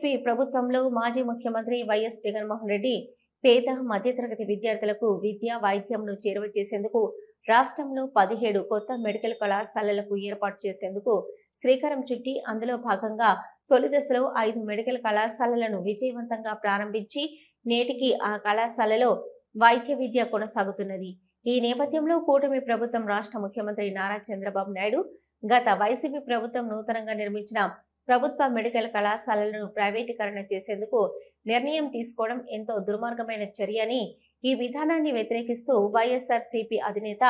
AP ప్రభుత్వంలో మాజీ ముఖ్యమంత్రి వైఎస్ జగన్మోహన్ రెడ్డి పేద మధ్యతరగతి విద్యార్థులకు విద్య వైద్యంను చేరువ చేసేందుకు రాష్ట్రంలో పదిహేడు కొత్త మెడికల్ కళాశాలలకు ఏర్పాటు చేసేందుకు శ్రీకారం చుట్టి అందులో భాగంగా తొలి దశలో ఐదు మెడికల్ కళాశాలలను విజయవంతంగా ప్రారంభించి నేటికి ఆ కళాశాలలో వైద్య విద్య కొనసాగుతున్నది. ఈ నేపథ్యంలో కూటమి ప్రభుత్వం రాష్ట్ర ముఖ్యమంత్రి నారా చంద్రబాబు నాయుడు గత వైసీపీ ప్రభుత్వం నూతనంగా నిర్మించిన ప్రభుత్వ మెడికల్ కళాశాలలను ప్రైవేటీకరణ చేసేందుకు నిర్ణయం తీసుకోవడం ఎంతో దుర్మార్గమైన చర్య అని ఈ విధానాన్ని వ్యతిరేకిస్తూ వైఎస్ఆర్ సిపి అధినేత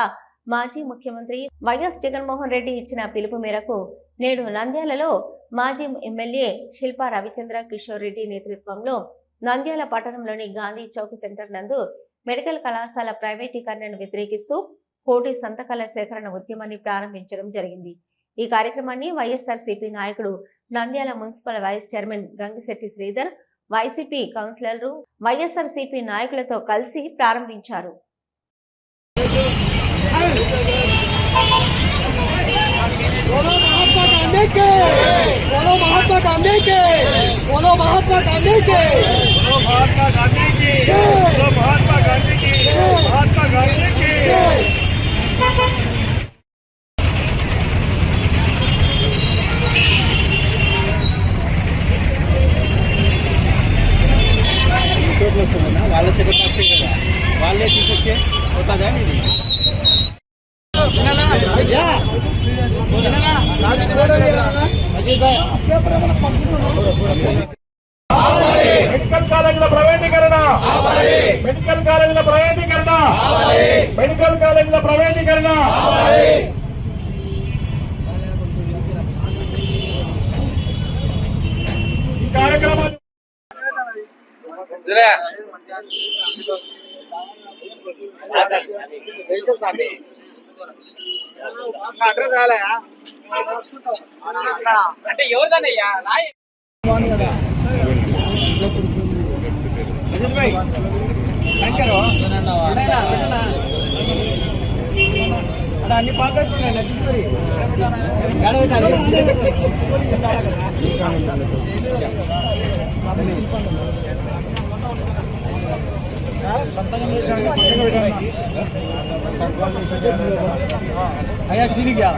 మాజీ ముఖ్యమంత్రి వైఎస్ జగన్మోహన్ రెడ్డి ఇచ్చిన పిలుపు మేరకు నేడు నంద్యాలలో మాజీ ఎమ్మెల్యే శిల్పా రవిచంద్ర కిషోర్ రెడ్డి నేతృత్వంలో నంద్యాల పట్టణంలోని గాంధీ చౌక్ సెంటర్ నందు మెడికల్ కళాశాల ప్రైవేటీకరణను వ్యతిరేకిస్తూ కోటి సంతకాల సేకరణ ఉద్యమాన్ని ప్రారంభించడం జరిగింది. ఈ కార్యక్రమాన్ని వైఎస్ఆర్ సిపి నాయకుడు Nandyal municipal vice chairman Gangishetti Sridhar YCP కౌన్సిలర్లు వైఎస్ఆర్సీపీ నాయకులతో కలిసి ప్రారంభించారు ఇంకోటి వస్తుందన్నా వాళ్ళ సెటప్ వచ్చే కదా. వాళ్ళే తీసుకొచ్చే అవుతుందా ఇది మెడికల్ కాలేజీల ప్రైవేటీకరణ మెడికల్ కాలేజీల ప్రైవేటీకరణ మెడికల్ కాలేజీల ప్రైవేటీకరణ ఈ కార్యక్రమాన్ని అంటే ఎవరిదన్నయ్యా నాయ అన్ని పాటలు నటిస్తుంది అయ్యా సిరిగా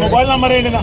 మొబైల్ నంబర్ ఏంటి నా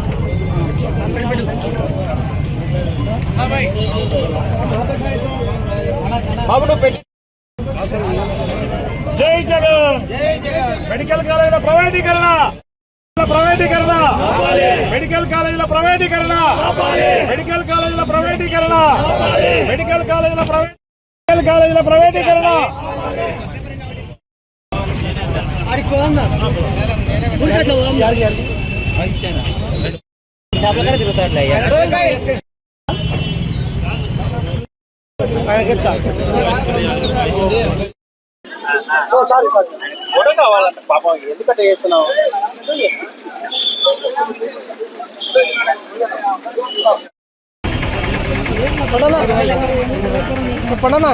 జై జగన్. మెడికల్ కాలేజీల ప్రైవేటీకరణ. ప్రైవేటీకరణ. మెడికల్ కాలేజీల ప్రైవేటీకరణ. మెడికల్ కాలేజీల ప్రైవేటీకరణ. మెడికల్ కాలేజీల ప్రైవేట్ మెడికల్ కాలేజీల ప్రైవేటీకరణ. షాప్ల కాడ సారీ సారీ ఫోటో కావాలంట పాపం ఎందుకంటే చేస్తున్నావు పడనా పడనా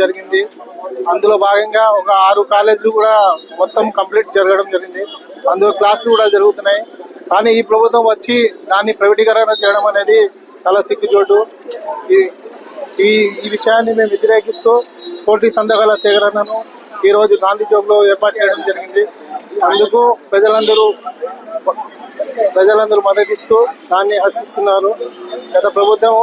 జరిగింది. అందులో భాగంగా ఒక ఆరు కాలేజీలు కూడా మొత్తం కంప్లీట్ జరగడం జరిగింది. అందులో క్లాసులు కూడా జరుగుతున్నాయి. కానీ ఈ ప్రభుత్వం వచ్చి దాన్ని ప్రైవేటీకరణ చేయడం అనేది చాలా సిగ్గుచోటు. ఈ ఈ ఈ విషయాన్ని మేము వ్యతిరేకిస్తూ కోటి సంతకాల సేకరణను ఈరోజు గాంధీ చౌక్లో ఏర్పాటు చేయడం జరిగింది. అందుకు ప్రజలందరూ ప్రజలందరూ మద్దతిస్తూ దాన్ని హర్షిస్తున్నారు. గత ప్రభుత్వం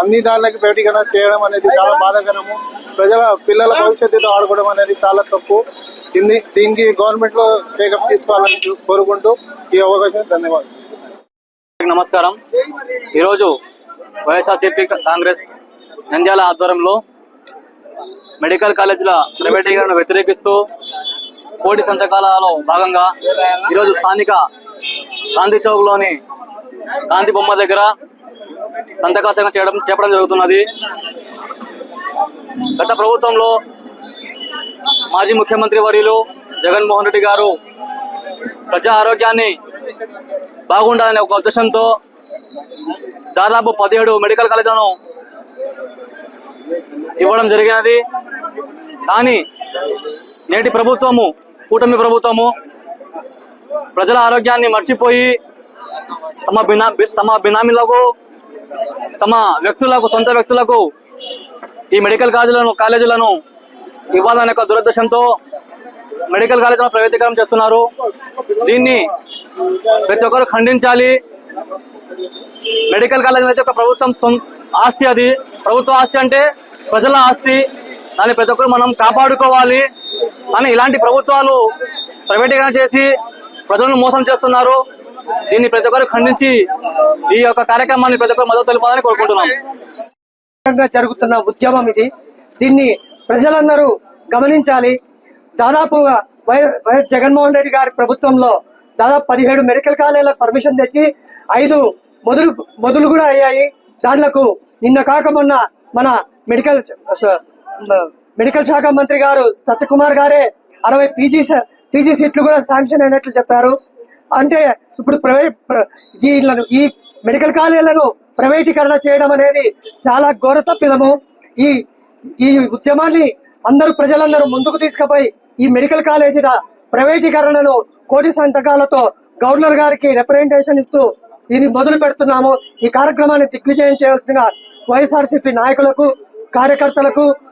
అన్ని దానికి ప్రైవేటీకరణ చేయడం అనేది చాలా బాధాకరము. ప్రజల పిల్లల భవిష్యత్తుతో ఆడుకోవడం అనేది చాలా తప్పు. దీన్ని దీనికి గవర్నమెంట్లో టేకప్ తీసుకోవాలని కోరుకుంటూ ఈ అవకాశం ధన్యవాదాలు. నమస్కారం. ఈరోజు వైఎస్ఆర్సీపీ కాంగ్రెస్ నంద్యాల ఆధ్వర్యంలో మెడికల్ కాలేజీల ప్రైవేటీకరణ వ్యతిరేకిస్తూ కోటి సంతకాలలో భాగంగా ఈరోజు స్థానిక గాంధీ చౌక్లోని గాంధీ బొమ్మ దగ్గర సంతకాల చేయడం చేపడం జరుగుతున్నది. గత ప్రభుత్వంలో మాజీ ముఖ్యమంత్రి వర్యులు జగన్మోహన్ రెడ్డి గారు ప్రజా ఆరోగ్యాన్ని బాగుండాలనే ఒక ఉద్దేశంతో దాదాపు పదిహేడు మెడికల్ కాలేజీలను ఇవ్వడం జరిగినది. కానీ నేటి ప్రభుత్వము కూటమి ప్రభుత్వము ప్రజల ఆరోగ్యాన్ని మర్చిపోయి తమ బినా తమ బినామీలకు తమ వ్యక్తులకు సొంత వ్యక్తులకు ఈ మెడికల్ కాలేజీలను కాలేజీలను ఇవ్వాలనే ఒక దురదృష్టంతో మెడికల్ కాలేజీలను ప్రైవేటీకరణ చేస్తున్నారు. దీన్ని ప్రతి ఒక్కరు ఖండించాలి. మెడికల్ కాలేజ్ అయితే ఒక ప్రభుత్వం ఆస్తి అది. ప్రభుత్వ ఆస్తి అంటే ప్రజల ఆస్తి. దాన్ని ప్రతి ఒక్కరు మనం కాపాడుకోవాలి. అని ఇలాంటి ప్రభుత్వాలు ప్రైవేటీకరణ చేసి ప్రజలను మోసం చేస్తున్నారు. దీన్ని ప్రతి ఒక్కరు ఖండించి ఈ యొక్క కార్యక్రమాన్ని ప్రతి ఒక్కరు మద్దతు తెలపాలని కోరుకుంటున్నాం. జరుగుతున్న ఉద్యమం ఇది. దీన్ని ప్రజలందరూ గమనించాలి. దాదాపుగా వై- వైఎస్ జగన్మోహన్ రెడ్డి గారి ప్రభుత్వంలో దాదాపు పదిహేడు మెడికల్ కాలేజీలకు పర్మిషన్ తెచ్చి ఐదు మొదలు మొదలు కూడా అయ్యాయి. దాంట్లకు నిన్న కాక మొన్న మన మెడికల్ మెడికల్ శాఖ మంత్రి గారు సత్యకుమార్ గారే అరవై పీజీ పీజీ సీట్లు కూడా శాంక్షన్ అయినట్లు చెప్పారు. అంటే ఇప్పుడు ప్రైవేట్ వీళ్ళను ఈ మెడికల్ కాలేజీలను ప్రైవేటీకరణ చేయడం అనేది చాలా ఘోర తప్పిదము. ఈ ఈ ఉద్యమాన్ని అందరూ ప్రజలందరూ ముందుకు తీసుకుపోయి ఈ మెడికల్ కాలేజీల ప్రైవేటీకరణను కోటి సంతకాలతో గవర్నర్ గారికి రిప్రజెంటేషన్ ఇస్తూ ఇది మొదలు పెడుతున్నాము. ఈ కార్యక్రమాన్ని దిగ్విజయం చేయవలసిన వైఎస్ఆర్సీపీ నాయకులకు కార్యకర్తలకు